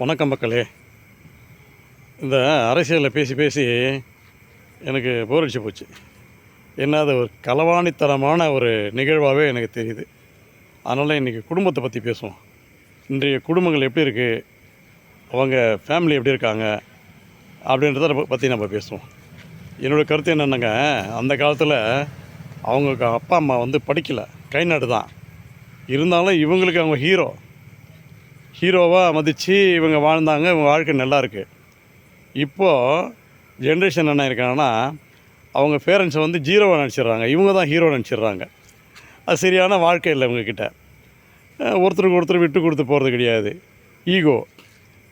வணக்கம் மக்களே. இந்த அரசியலில் பேசி பேசி எனக்கு போர் அடிச்சு போச்சு. என்ன அது ஒரு களவாணித்தனமான ஒரு நிகழ்வாகவே எனக்கு தெரியுது. அதனால் இன்றைக்கி குடும்பத்தை பற்றி பேசுவோம். இன்றைய குடும்பங்கள் எப்படி இருக்குது அவங்க ஃபேமிலி எப்படி இருக்காங்க? அப்படின்றத பற்றி நம்ம பேசுவோம். என்னோடய கருத்து என்னென்னங்க? அந்த காலத்தில் அவங்க அப்பா அம்மா வந்து படிக்கலை. கை நாடு தான். இருந்தாலும் இவங்களுக்கு அவங்க ஹீரோ ஹீரோவாக மதித்து இவங்க வாழ்ந்தாங்க இவங்க வாழ்க்கை நல்லாயிருக்கு இப்போது ஜென்ரேஷன் என்ன இருக்காங்கன்னா அவங்க பேரண்ட்ஸை வந்து ஜீரோவாக நினச்சிடுறாங்க. இவங்க தான் ஹீரோ நினச்சிடுறாங்க. அது சரியான வாழ்க்கை இல்லை இவங்கக்கிட்ட ஒருத்தருக்கு ஒருத்தர் விட்டு கொடுத்து போகிறது கிடையாது. ஈகோ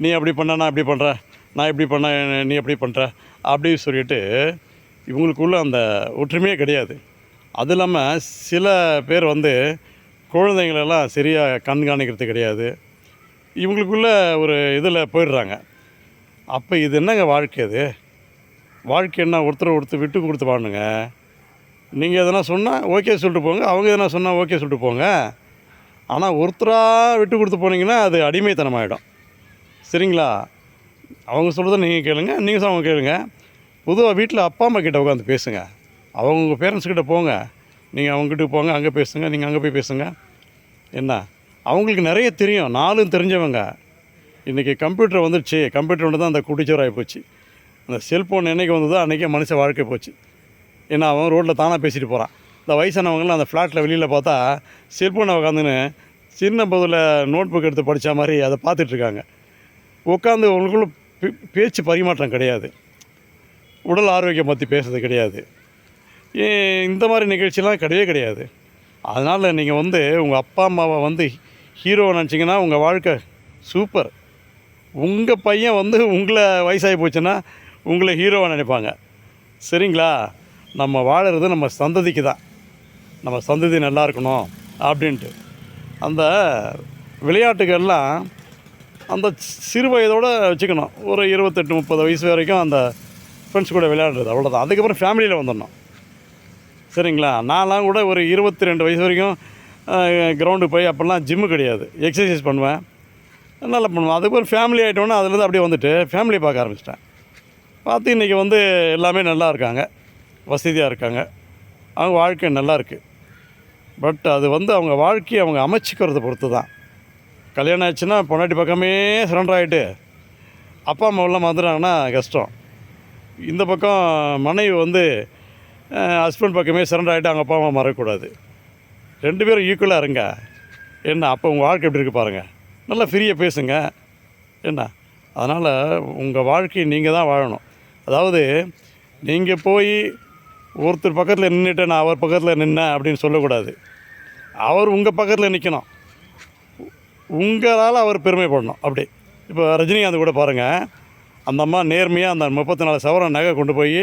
நீ அப்படி பண்ண நான் இப்படி பண்ணுற நான் இப்படி பண்ண நீ எப்படி பண்ணுற அப்படின்னு சொல்லிட்டு இவங்களுக்குள்ள அந்த ஒற்றுமையே கிடையாது. அது இல்லாமல் சில பேர் வந்து குழந்தைங்களெல்லாம் சரியாக கண்காணிக்கிறது கிடையாது. இவங்களுக்குள்ள ஒரு இதில் போயிடுறாங்க. அப்போ இது என்னங்க வாழ்க்கை அது? வாழ்க்கை என்ன? ஒருத்தர் ஒருத்தர் விட்டு கொடுத்து வாழணுங்க நீங்கள் எதனா சொன்னால் ஓகே சொல்லிட்டு போங்க. அவங்க எதனா சொன்னால் ஓகே சொல்லிட்டு போங்க. ஆனால் ஒருத்தராக விட்டு கொடுத்து போனீங்கன்னா அது அடிமைத்தனமாயிடும். சரிங்களா? அவங்க சொல்கிறத நீங்கள் கேளுங்க. நீங்கள் அவங்க கேளுங்க. பொதுவாக வீட்டில் அப்பா அம்மா கிட்ட உட்காந்து பேசுங்க. அவங்க பேரண்ட்ஸ்கிட்ட போங்க. நீங்கள் அவங்ககிட்ட போங்க அங்கே பேசுங்க நீங்கள் அங்கே போய் பேசுங்க. என்ன? அவங்களுக்கு நிறைய தெரியும். நாலும் தெரிஞ்சவங்க. இன்றைக்கி கம்ப்யூட்டர் வந்துடுச்சு கம்ப்யூட்டர் ஒன்று தான் அந்த குட்டிச்சோராகி போச்சு. அந்த செல்ஃபோன் என்றைக்கு வந்ததோ அன்றைக்கே மனுஷ வாழ்க்கை போச்சு. ஏன்னா அவன் ரோட்டில் தானாக பேசிட்டு போகிறான் இந்த வயசானவங்களாம் அந்த ஃப்ளாட்டில் வெளியில் பார்த்தா செல்ஃபோனை உட்காந்துன்னு சின்ன பதில் நோட் புக் எடுத்து படித்த மாதிரி அதை பார்த்துட்ருக்காங்க உட்காந்து அவங்களுக்குள்ள பே- பேச்சு பரிமாற்றம் கிடையாது. உடல் ஆரோக்கியம் பற்றி பேசுறது கிடையாது. இந்த மாதிரி நிகழ்ச்சிலாம் கிடையவே கிடையாது. அதனால் நீங்கள் வந்து உங்கள் அப்பா அம்மாவை வந்து ஹீரோவை நினச்சிங்கன்னா உங்கள் வாழ்க்கை சூப்பர் உங்கள் பையன் வந்து உங்களை வயசாகி போச்சுன்னா உங்களை ஹீரோவை நினைப்பாங்க. சரிங்களா? நம்ம வாழறது நம்ம சந்ததிக்கு தான். நம்ம சந்ததி நல்லா இருக்கணும் அப்படின்ட்டு. அந்த விளையாட்டுகள்லாம் அந்த சிறு வயதோடு வச்சுக்கணும். ஒரு இருபத்தெட்டு முப்பது வயசு வரைக்கும் அந்த ஃப்ரெண்ட்ஸ் கூட விளையாடுறது அவ்வளோதான் அதுக்கப்புறம் ஃபேமிலியில் வந்துடணும். சரிங்களா? நான்லாம் கூட ஒரு இருபத்தி ரெண்டு வயசு வரைக்கும் கிரவுண்டுக்கு போய் அப்போல்லாம் ஜிம்மு கிடையாது. எக்ஸசைஸ் பண்ணுவேன். நல்லா பண்ணுவேன். அதுக்கு ஒரு ஃபேமிலி ஆகிட்டோன்னே அதுலேருந்து அப்படியே வந்துட்டு ஃபேமிலியை பார்க்க ஆரம்பிச்சிட்டேன். பார்த்து இன்றைக்கி வந்து எல்லாமே நல்லா இருக்காங்க. வசதியாக இருக்காங்க. அவங்க வாழ்க்கை நல்லா இருக்குது பட் அது வந்து அவங்க வாழ்க்கையை அவங்க அமைச்சிக்கிறத பொறுத்து தான். கல்யாணம் ஆச்சுன்னா பொண்டாட்டி பக்கமே சரண்டர் ஆகிட்டு அப்பா அம்மாவெல்லாம் வந்துடுறாங்கன்னா கஷ்டம். இந்த பக்கம் மனைவி வந்து ஹஸ்பண்ட் பக்கமே சரண்டர் ஆகிட்டு அவங்க அப்பா அம்மா மறக்கக்கூடாது. ரெண்டு பேரும் ஈக்குவலாக இருங்க. என்ன அப்போ உங்கள் வாழ்க்கை எப்படி இருக்கு பாருங்கள் நல்லா ஃப்ரீயாக பேசுங்க. என்ன அதனால் உங்கள் வாழ்க்கையை நீங்கள் தான் வாழணும். அதாவது நீங்கள் போய் ஒருத்தர் பக்கத்தில் நின்றுட்டு நான் அவர் பக்கத்தில் நின்னேன் அப்படின்னு சொல்லக்கூடாது. அவர் உங்கள் பக்கத்தில் நிற்கணும் உங்களால் அவர் பெருமைப்படணும் அப்படி. இப்போ ரஜினிகாந்த் கூட பாருங்கள் அந்த அம்மா நேர்மையாக அந்த முப்பத்தி நாலு சவரன் நகை கொண்டு போய்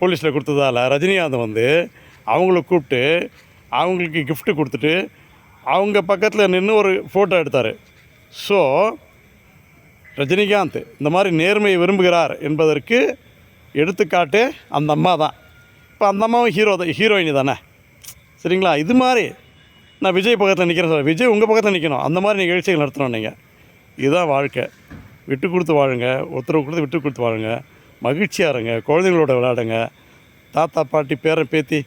போலீஸில் கொடுத்ததால ரஜினிகாந்த் வந்து அவங்கள கூப்பிட்டு அவங்களுக்கு கிஃப்ட்டு கொடுத்துட்டு அவங்க பக்கத்தில் நின்று ஒரு ஃபோட்டோ எடுத்தார். ஸோ ரஜினிகாந்த் இந்த மாதிரி நேர்மையை விரும்புகிறார் என்பதற்கு எடுத்துக்காட்டு அந்த அம்மா தான். இப்போ அந்த அம்மாவும் ஹீரோ தான் ஹீரோயினி தானே. சரிங்களா? இது மாதிரி நான் விஜய் பக்கத்தில் நிற்கிறேன் சார் விஜய் உங்கள் பக்கத்தில் நிற்கணும் அந்த மாதிரி நிகழ்ச்சிகள் நடத்தணும் நீங்கள் இதுதான் வாழ்க்கை. விட்டு கொடுத்து வாழுங்க. ஒருத்தர் கொடுத்து விட்டு கொடுத்து வாழுங்க. மகிழ்ச்சியாக இருங்க. குழந்தைங்களோட விளையாடுங்க. தாத்தா பாட்டி பேரன் பேத்தி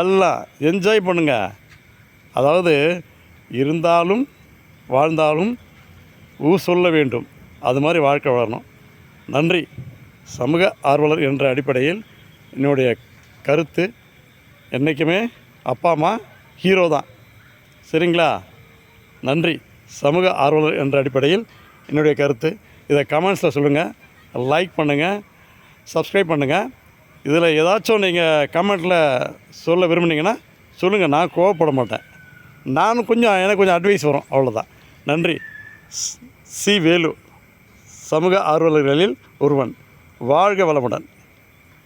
எல்லாம் என்ஜாய் பண்ணுங்க. அதாவது இருந்தாலும் வாழ்ந்தாலும் ஊ சொல்ல வேண்டும். அது மாதிரி வாழ்க்கை வளரணும் நன்றி. சமூக ஆர்வலர் என்ற அடிப்படையில் என்னுடைய கருத்து என்றைக்குமே அப்பா அம்மா ஹீரோ தான். சரிங்களா? நன்றி. சமூக ஆர்வலர் என்ற அடிப்படையில் என்னுடைய கருத்து. இதை கமெண்ட்ஸில் சொல்லுங்கள் லைக் பண்ணுங்கள் சப்ஸ்கிரைப் பண்ணுங்கள் இதில் ஏதாச்சும் நீங்கள் கமெண்ட்டில் சொல்ல விரும்புனீங்கன்னா சொல்லுங்கள் நான் கோவப்பட மாட்டேன். நானும் கொஞ்சம் எனக்கு கொஞ்சம் அட்வைஸ் வரும் அவ்வளோதான் நன்றி. சி வேலு சமூக ஆர்வலர்களில் ஒருவன். வாழ்க வளமுடன்.